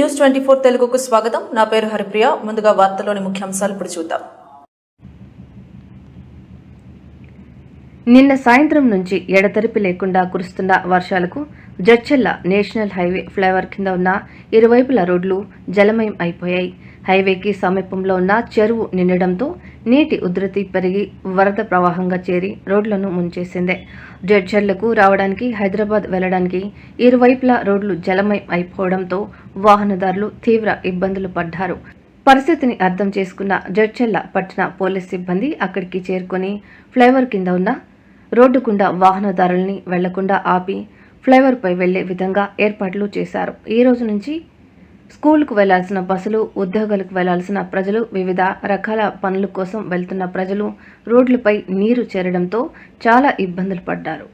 News twenty four తెలుగుకు స్వాగతం. నా పేరు హరిప్రియ. ముందుగా వార్తలోని ముఖ్యాంశాలు ఇప్పుడు చూద్దాం. నిన్న సాయంత్రం నుంచి ఎడతెరిపి లేకుండా కురుస్తున్న వర్షాలకు జడ్చెల్ల నేషనల్ హైవే ఫ్లైఓవర్ కింద ఉన్న ఇరువైపుల రోడ్లు జలమయం అయిపోయాయి. హైవేకి సమీపంలో ఉన్న చెరువు నిండడంతో నీటి ఉధృతి పెరిగి వరద ప్రవాహంగా చేరి రోడ్లను ముంచేసింది. జడ్చర్లకు రావడానికి హైదరాబాద్ వెళ్ళడానికి ఇరువైపులా రోడ్లు జలమయం అయిపోవడంతో వాహనదారులు తీవ్ర ఇబ్బందులు పడ్డారు. పరిస్థితిని అర్థం చేసుకున్న జడ్చర్ల పట్టణ పోలీస్ సిబ్బంది అక్కడికి చేరుకొని ఫ్లైఓవర్ కింద ఉన్న రోడ్డుకుండా వాహనదారుల్ని వెళ్ళకుండా ఆపి ఫ్లైఓవర్పై వెళ్ళే విధంగా ఏర్పాట్లు చేశారు. ఈ రోజు నుంచి స్కూల్కు వెళ్ళాల్సిన బస్సులు ఉద్యోగాలకు వెళ్ళాల్సిన ప్రజలు వివిధ రకాల పనుల కోసం వెళ్తున్న ప్రజలు రోడ్లపై నీరు చేరడంతో చాలా ఇబ్బందులు పడ్డారు.